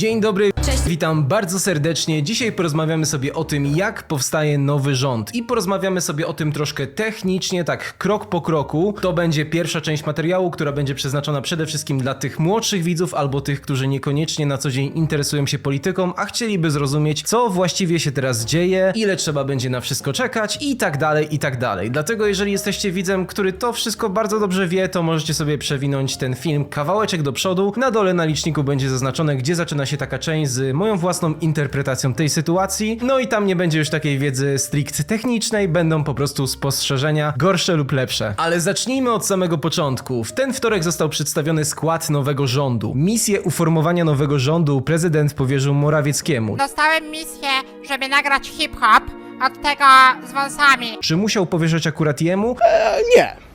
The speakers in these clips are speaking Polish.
Dzień dobry, Cześć. witam bardzo serdecznie. Dzisiaj porozmawiamy sobie o tym, jak powstaje nowy rząd i porozmawiamy sobie o tym troszkę technicznie, tak krok po kroku. To będzie pierwsza część materiału, która będzie przeznaczona przede wszystkim dla tych młodszych widzów albo tych, którzy niekoniecznie na co dzień interesują się polityką, a chcieliby zrozumieć, co właściwie się teraz dzieje, ile trzeba będzie na wszystko czekać i tak dalej, i tak dalej. Dlatego jeżeli jesteście widzem, który to wszystko bardzo dobrze wie, to możecie sobie przewinąć ten film kawałeczek do przodu. Na dole na liczniku będzie zaznaczone, gdzie zaczyna się taka część z moją własną interpretacją tej sytuacji. No i tam nie będzie już takiej wiedzy strict technicznej, będą po prostu spostrzeżenia gorsze lub lepsze. Ale zacznijmy od samego początku. W ten wtorek został przedstawiony skład nowego rządu. Misję uformowania nowego rządu prezydent powierzył Morawieckiemu. Dostałem misję, żeby nagrać hip-hop od tego z wąsami. Czy musiał powierzać akurat jemu? E, nie.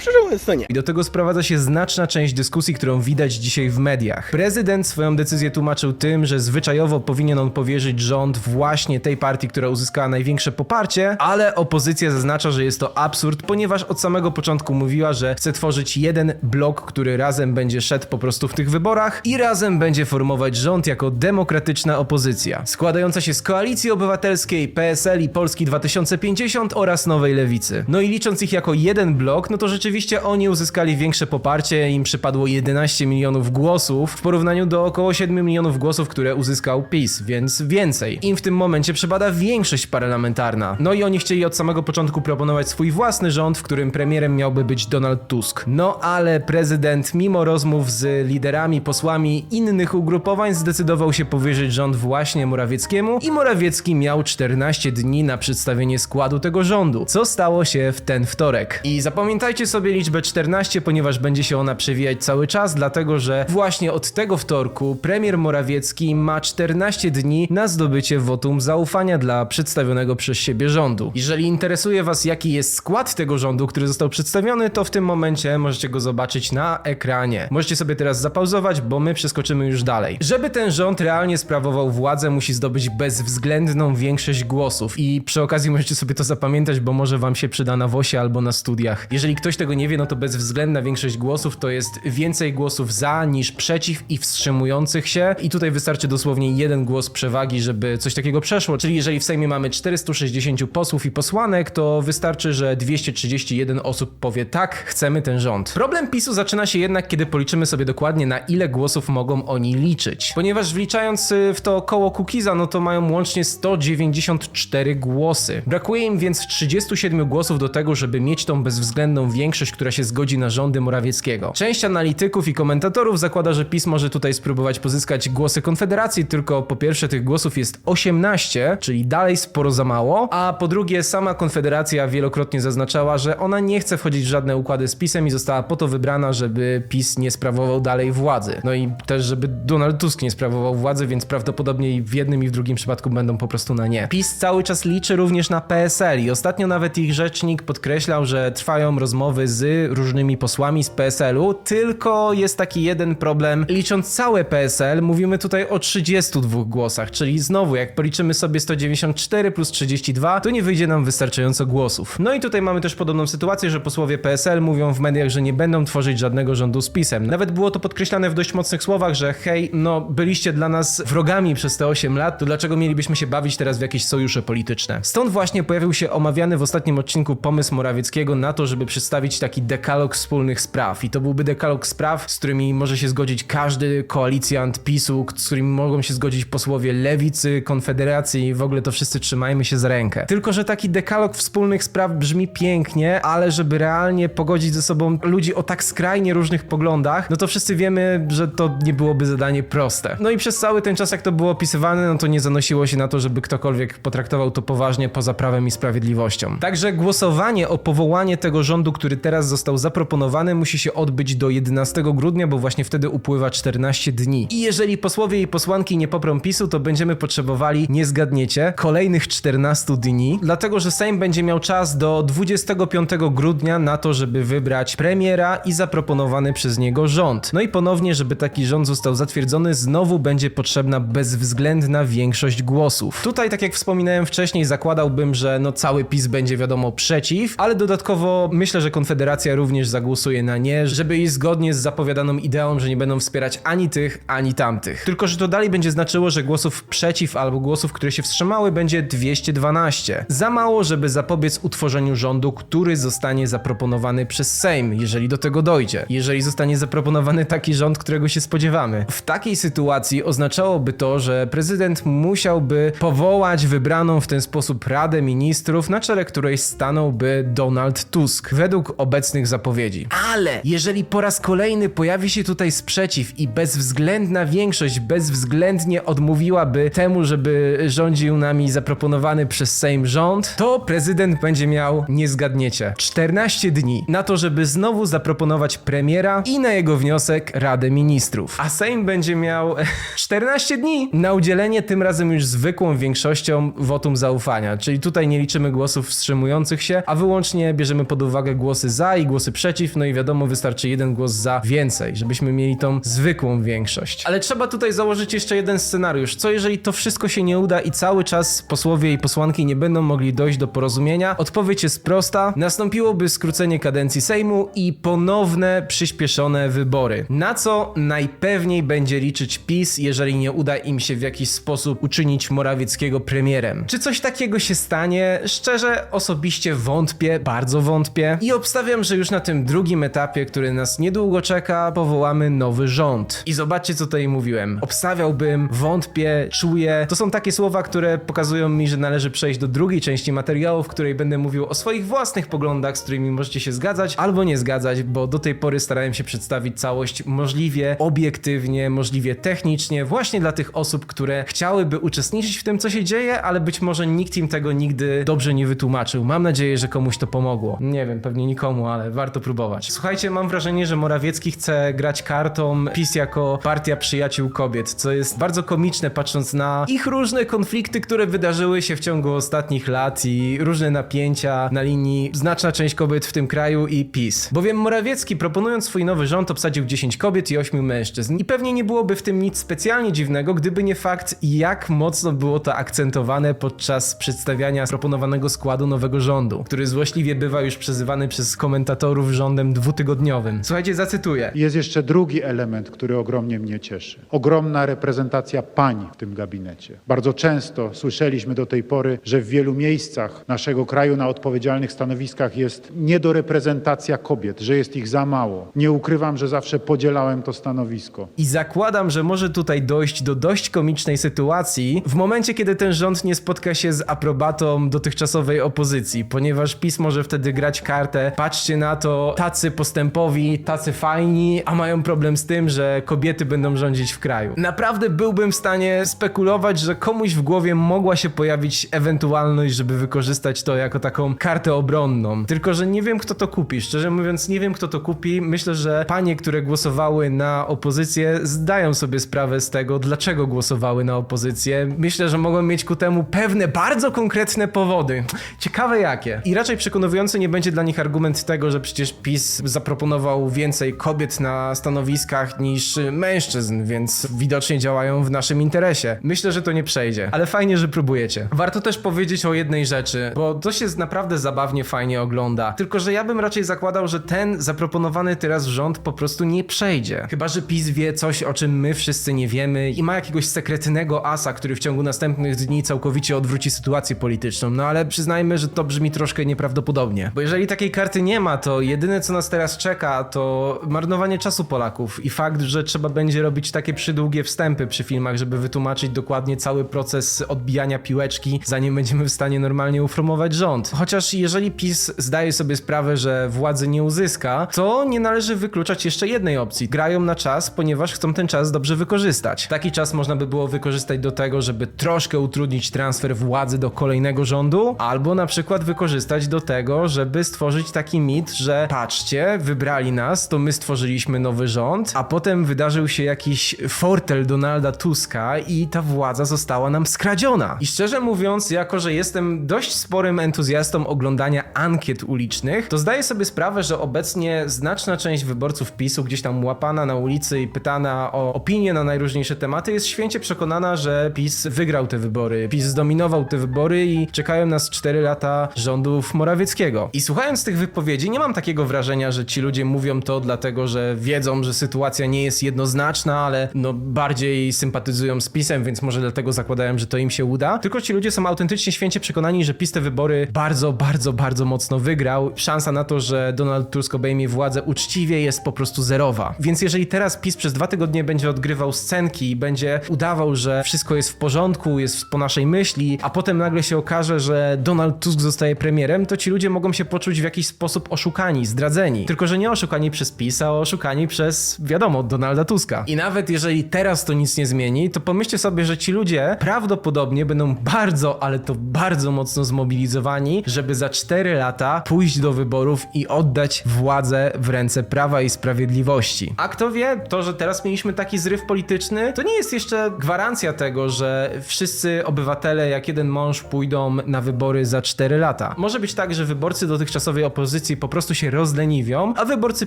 Szczerze mówiąc to nie. I do tego sprowadza się znaczna część dyskusji, którą widać dzisiaj w mediach. Prezydent swoją decyzję tłumaczył tym, że zwyczajowo powinien on powierzyć rząd właśnie tej partii, która uzyskała największe poparcie, ale opozycja zaznacza, że jest to absurd, ponieważ od samego początku mówiła, że chce tworzyć jeden blok, który razem będzie szedł po prostu w tych wyborach i razem będzie formować rząd jako demokratyczna opozycja, składająca się z Koalicji Obywatelskiej, PSL i Polski 2050 oraz Nowej Lewicy. No i licząc ich jako jeden blok, no to rzeczywiście oni uzyskali większe poparcie, im przypadło 11 milionów głosów w porównaniu do około 7 milionów głosów, które uzyskał PiS, więc więcej. Im w tym momencie przypada większość parlamentarna. No i oni chcieli od samego początku proponować swój własny rząd, w którym premierem miałby być Donald Tusk. No ale prezydent, mimo rozmów z liderami, posłami innych ugrupowań, zdecydował się powierzyć rząd właśnie Morawieckiemu i Morawiecki miał 14 dni na przedstawienie składu tego rządu, co stało się w ten wtorek. I zapamiętajcie sobie liczbę 14, ponieważ będzie się ona przewijać cały czas, dlatego że właśnie od tego wtorku premier Morawiecki ma 14 dni na zdobycie wotum zaufania dla przedstawionego przez siebie rządu. Jeżeli interesuje Was, jaki jest skład tego rządu, który został przedstawiony, to w tym momencie możecie go zobaczyć na ekranie. Możecie sobie teraz zapauzować, bo my przeskoczymy już dalej. Żeby ten rząd realnie sprawował władzę, musi zdobyć bezwzględną większość głosów. I przy okazji możecie sobie to zapamiętać, bo może Wam się przyda na WOSie albo na studiach. Jeżeli ktoś tego nie wie, no to bezwzględna większość głosów to jest więcej głosów za niż przeciw i wstrzymujących się. I tutaj wystarczy dosłownie jeden głos przewagi, żeby coś takiego przeszło. Czyli jeżeli w Sejmie mamy 460 posłów i posłanek, to wystarczy, że 231 osób powie tak, chcemy ten rząd. Problem PiSu zaczyna się jednak, kiedy policzymy sobie dokładnie na ile głosów mogą oni liczyć. Ponieważ wliczając y, w to koło Kukiza, no to mają łącznie 194 głosy. Brakuje im więc 37 głosów do tego, żeby mieć tą bezwzględną większość, która się zgodzi na rządy Morawieckiego. Część analityków i komentatorów zakłada, że PiS może tutaj spróbować pozyskać głosy Konfederacji, tylko po pierwsze tych głosów jest 18, czyli dalej sporo za mało, a po drugie sama Konfederacja wielokrotnie zaznaczała, że ona nie chce wchodzić w żadne układy z PiSem i została po to wybrana, żeby PiS nie sprawował dalej władzy. No i też, żeby Donald Tusk nie sprawował władzy, więc prawdopodobnie w jednym i w drugim przypadku będą po prostu na nie. PiS cały czas liczy również na PSL i ostatnio nawet ich rzecznik podkreślał, że trwają rozmowy z różnymi posłami z PSL-u, tylko jest taki jeden problem. Licząc całe PSL, mówimy tutaj o 32 głosach, czyli znowu, jak policzymy sobie 194 plus 32, to nie wyjdzie nam wystarczająco głosów. No i tutaj mamy też podobną sytuację, że posłowie PSL mówią w mediach, że nie będą tworzyć żadnego rządu z PiSem. Nawet było to podkreślane w dość mocnych słowach, że hej, no byliście dla nas wrogami przez te 8 lat, to dlaczego mielibyśmy się bawić teraz w jakieś sojusze polityczne? Stąd właśnie pojawił się omawiany w ostatnim odcinku pomysł Morawieckiego na to, żeby przedstawić taki dekalog wspólnych spraw. I to byłby dekalog spraw, z którymi może się zgodzić każdy koalicjant PiSu, z którymi mogą się zgodzić posłowie Lewicy, Konfederacji w ogóle to wszyscy trzymajmy się za rękę. Tylko, że taki dekalog wspólnych spraw brzmi pięknie, ale żeby realnie pogodzić ze sobą ludzi o tak skrajnie różnych poglądach, no to wszyscy wiemy, że to nie byłoby zadanie proste. No i przez cały ten czas, jak to było opisywane, no to nie zanosiło się na to, żeby ktokolwiek potraktował to poważnie poza prawem i sprawiedliwością. Także głosowanie o powołanie tego rządu, który teraz został zaproponowany, musi się odbyć do 11 grudnia, bo właśnie wtedy upływa 14 dni. I jeżeli posłowie i posłanki nie poprą PiSu, to będziemy potrzebowali, nie zgadniecie, kolejnych 14 dni, dlatego że Sejm będzie miał czas do 25 grudnia na to, żeby wybrać premiera i zaproponowany przez niego rząd. No i ponownie, żeby taki rząd został zatwierdzony, znowu będzie potrzebna bezwzględna większość głosów. Tutaj, tak jak wspominałem wcześniej, zakładałbym, że no cały PiS będzie wiadomo przeciw, ale dodatkowo myślę, że Konfederacja Konfederacja również zagłosuje na nie, żeby iść zgodnie z zapowiadaną ideą, że nie będą wspierać ani tych, ani tamtych. Tylko, że to dalej będzie znaczyło, że głosów przeciw albo głosów, które się wstrzymały, będzie 212. Za mało, żeby zapobiec utworzeniu rządu, który zostanie zaproponowany przez Sejm, jeżeli do tego dojdzie. Jeżeli zostanie zaproponowany taki rząd, którego się spodziewamy. W takiej sytuacji oznaczałoby to, że prezydent musiałby powołać wybraną w ten sposób Radę Ministrów, na czele której stanąłby Donald Tusk, według obecnych zapowiedzi. Ale jeżeli po raz kolejny pojawi się tutaj sprzeciw i bezwzględna większość bezwzględnie odmówiłaby temu, żeby rządził nami zaproponowany przez Sejm rząd, to prezydent będzie miał, nie zgadniecie, 14 dni na to, żeby znowu zaproponować premiera i na jego wniosek Radę Ministrów. A Sejm będzie miał 14 dni na udzielenie tym razem już zwykłą większością wotum zaufania. Czyli tutaj nie liczymy głosów wstrzymujących się, a wyłącznie bierzemy pod uwagę głosy za i głosy przeciw, no i wiadomo, wystarczy jeden głos za więcej, żebyśmy mieli tą zwykłą większość. Ale trzeba tutaj założyć jeszcze jeden scenariusz. Co jeżeli to wszystko się nie uda i cały czas posłowie i posłanki nie będą mogli dojść do porozumienia? Odpowiedź jest prosta. Nastąpiłoby skrócenie kadencji Sejmu i ponowne przyspieszone wybory. Na co najpewniej będzie liczyć PiS, jeżeli nie uda im się w jakiś sposób uczynić Morawieckiego premierem. Czy coś takiego się stanie? Szczerze, osobiście wątpię, bardzo wątpię i obstawiam, że już na tym drugim etapie, który nas niedługo czeka, powołamy nowy rząd. I zobaczcie, co tutaj mówiłem. Obstawiałbym, wątpię, czuję. To są takie słowa, które pokazują mi, że należy przejść do drugiej części materiału, w której będę mówił o swoich własnych poglądach, z którymi możecie się zgadzać albo nie zgadzać, bo do tej pory starałem się przedstawić całość możliwie obiektywnie, możliwie technicznie, właśnie dla tych osób, które chciałyby uczestniczyć w tym, co się dzieje, ale być może nikt im tego nigdy dobrze nie wytłumaczył. Mam nadzieję, że komuś to pomogło. Nie wiem, pewnie nikomu, ale warto próbować. Słuchajcie, mam wrażenie, że Morawiecki chce grać kartą PiS jako partia przyjaciół kobiet, co jest bardzo komiczne patrząc na ich różne konflikty, które wydarzyły się w ciągu ostatnich lat i różne napięcia na linii znaczna część kobiet w tym kraju i PiS. Bowiem Morawiecki proponując swój nowy rząd obsadził 10 kobiet i 8 mężczyzn i pewnie nie byłoby w tym nic specjalnie dziwnego, gdyby nie fakt jak mocno było to akcentowane podczas przedstawiania proponowanego składu nowego rządu, który złośliwie bywa już przezywany przez komentatorów rządem dwutygodniowym. Słuchajcie, zacytuję. Jest jeszcze drugi element, który ogromnie mnie cieszy. Ogromna reprezentacja pań w tym gabinecie. Bardzo często słyszeliśmy do tej pory, że w wielu miejscach naszego kraju na odpowiedzialnych stanowiskach jest niedoreprezentacja kobiet, że jest ich za mało. Nie ukrywam, że zawsze podzielałem to stanowisko. I zakładam, że może tutaj dojść do dość komicznej sytuacji w momencie, kiedy ten rząd nie spotka się z aprobatą dotychczasowej opozycji, ponieważ PiS może wtedy grać kartę. Patrzcie na to, tacy postępowi, tacy fajni, a mają problem z tym, że kobiety będą rządzić w kraju. Naprawdę byłbym w stanie spekulować, że komuś w głowie mogła się pojawić ewentualność, żeby wykorzystać to jako taką kartę obronną. Tylko, że nie wiem, kto to kupi. Szczerze mówiąc, nie wiem, kto to kupi. Myślę, że panie, które głosowały na opozycję, zdają sobie sprawę z tego, dlaczego głosowały na opozycję. Myślę, że mogą mieć ku temu pewne, bardzo konkretne powody. Ciekawe jakie. I raczej przekonujący nie będzie dla nich argument tego, że przecież PiS zaproponował więcej kobiet na stanowiskach niż mężczyzn, więc widocznie działają w naszym interesie. Myślę, że to nie przejdzie, ale fajnie, że próbujecie. Warto też powiedzieć o jednej rzeczy, bo to się naprawdę zabawnie fajnie ogląda. Tylko, że ja bym raczej zakładał, że ten zaproponowany teraz rząd po prostu nie przejdzie. Chyba, że PiS wie coś, o czym my wszyscy nie wiemy i ma jakiegoś sekretnego asa, który w ciągu następnych dni całkowicie odwróci sytuację polityczną. No ale przyznajmy, że to brzmi troszkę nieprawdopodobnie. Bo jeżeli takiej karty nie ma, to jedyne co nas teraz czeka, to marnowanie czasu Polaków i fakt, że trzeba będzie robić takie przydługie wstępy przy filmach, żeby wytłumaczyć dokładnie cały proces odbijania piłeczki, zanim będziemy w stanie normalnie uformować rząd. Chociaż jeżeli PiS zdaje sobie sprawę, że władzy nie uzyska, to nie należy wykluczać jeszcze jednej opcji. Grają na czas, ponieważ chcą ten czas dobrze wykorzystać. Taki czas można by było wykorzystać do tego, żeby troszkę utrudnić transfer władzy do kolejnego rządu, albo na przykład wykorzystać do tego, żeby stworzyć taki mit, że patrzcie, wybrali nas, to my stworzyliśmy nowy rząd, a potem wydarzył się jakiś fortel Donalda Tuska i ta władza została nam skradziona. I szczerze mówiąc, jako że jestem dość sporym entuzjastą oglądania ankiet ulicznych, to zdaję sobie sprawę, że obecnie znaczna część wyborców PiSu, gdzieś tam łapana na ulicy i pytana o opinię na najróżniejsze tematy, jest święcie przekonana, że PiS wygrał te wybory. PiS zdominował te wybory i czekają nas 4 lata rządów Morawieckiego. I słuchając tych wypowiedzi, wypowiedzi nie mam takiego wrażenia, że ci ludzie mówią to dlatego, że wiedzą, że sytuacja nie jest jednoznaczna, ale no bardziej sympatyzują z PiSem, więc może dlatego zakładają, że to im się uda. Tylko ci ludzie są autentycznie święcie przekonani, że PiS te wybory bardzo, bardzo, bardzo mocno wygrał. Szansa na to, że Donald Tusk obejmie władzę uczciwie jest po prostu zerowa. Więc jeżeli teraz PiS przez dwa tygodnie będzie odgrywał scenki i będzie udawał, że wszystko jest w porządku, jest po naszej myśli, a potem nagle się okaże, że Donald Tusk zostaje premierem, to ci ludzie mogą się poczuć w jakiś sposób oszukani, zdradzeni. Tylko, że nie oszukani przez PiS, a oszukani przez, wiadomo, Donalda Tuska. I nawet jeżeli teraz to nic nie zmieni, to pomyślcie sobie, że ci ludzie prawdopodobnie będą bardzo, ale to bardzo mocno zmobilizowani, żeby za 4 lata pójść do wyborów i oddać władzę w ręce Prawa i Sprawiedliwości. A kto wie, to, że teraz mieliśmy taki zryw polityczny, to nie jest jeszcze gwarancja tego, że wszyscy obywatele jak jeden mąż pójdą na wybory za 4 lata. Może być tak, że wyborcy dotychczasowej opozycji po prostu się rozleniwią, a wyborcy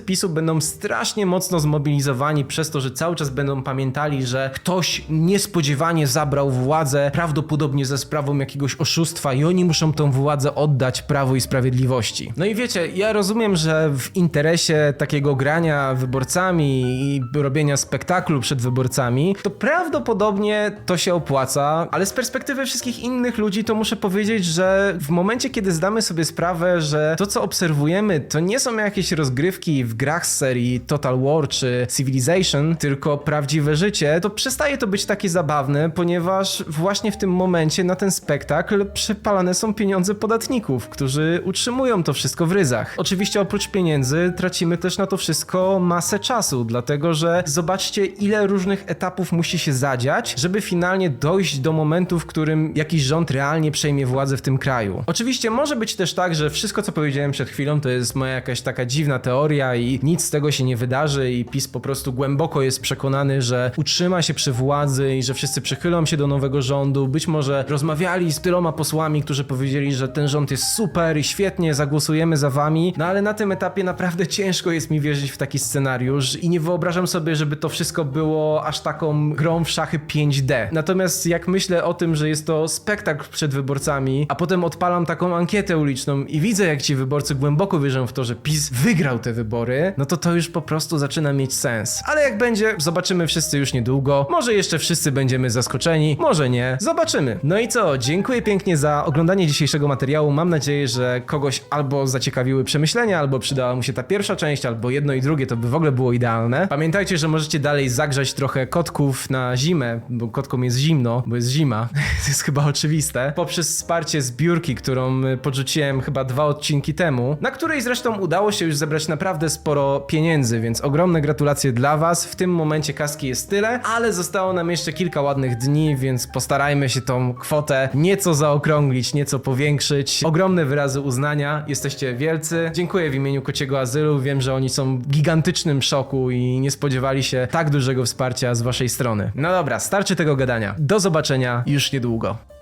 PiSu będą strasznie mocno zmobilizowani przez to, że cały czas będą pamiętali, że ktoś niespodziewanie zabrał władzę, prawdopodobnie ze sprawą jakiegoś oszustwa i oni muszą tą władzę oddać Prawu i Sprawiedliwości. No i wiecie, ja rozumiem, że w interesie takiego grania wyborcami i robienia spektaklu przed wyborcami, to prawdopodobnie to się opłaca, ale z perspektywy wszystkich innych ludzi to muszę powiedzieć, że w momencie, kiedy zdamy sobie sprawę, że to, co obserwujemy, to nie są jakieś rozgrywki w grach z serii Total War czy Civilization, tylko prawdziwe życie, to przestaje to być takie zabawne, ponieważ właśnie w tym momencie na ten spektakl przepalane są pieniądze podatników, którzy utrzymują to wszystko w ryzach. Oczywiście oprócz pieniędzy tracimy też na to wszystko masę czasu, dlatego że zobaczcie, ile różnych etapów musi się zadziać, żeby finalnie dojść do momentu, w którym jakiś rząd realnie przejmie władzę w tym kraju. Oczywiście może być też tak, że wszystko, co powiedziałem przed chwilą, to jest moja jakaś taka dziwna teoria i nic z tego się nie wydarzy i PiS po prostu głęboko jest przekonany, że utrzyma się przy władzy i że wszyscy przychylą się do nowego rządu. Być może rozmawiali z tyloma posłami, którzy powiedzieli, że ten rząd jest super i świetnie, zagłosujemy za wami. No ale na tym etapie naprawdę ciężko jest mi wierzyć w taki scenariusz i nie wyobrażam sobie, żeby to wszystko było aż taką grą w szachy 5D. Natomiast jak myślę o tym, że jest to spektakl przed wyborcami, a potem odpalam taką ankietę uliczną i widzę, jak ci wyborcy głęboko wierzą w to, że PiS wygrał te wybory, no to to już po prostu zaczyna mieć sens. Ale jak będzie, zobaczymy wszyscy już niedługo. Może jeszcze wszyscy będziemy zaskoczeni, może nie. Zobaczymy. No i co? Dziękuję pięknie za oglądanie dzisiejszego materiału. Mam nadzieję, że kogoś albo zaciekawiły przemyślenia, albo przydała mu się ta pierwsza część, albo jedno i drugie, to by w ogóle było idealne. Pamiętajcie, że możecie dalej zagrzać trochę kotków na zimę, bo kotkom jest zimno, bo jest zima. to jest chyba oczywiste. Poprzez wsparcie zbiórki, którą y, podrzuciłem chyba dwa odcinki temu, na której zresztą udało się już zebrać naprawdę sporo pieniędzy, więc ogromne gratulacje dla Was. W tym momencie kaski jest tyle, ale zostało nam jeszcze kilka ładnych dni, więc postarajmy się tą kwotę nieco zaokrąglić, nieco powiększyć. Ogromne wyrazy uznania, jesteście wielcy. Dziękuję w imieniu Kociego Azylu. Wiem, że oni są w gigantycznym szoku i nie spodziewali się tak dużego wsparcia z Waszej strony. No dobra, starczy tego gadania. Do zobaczenia już niedługo.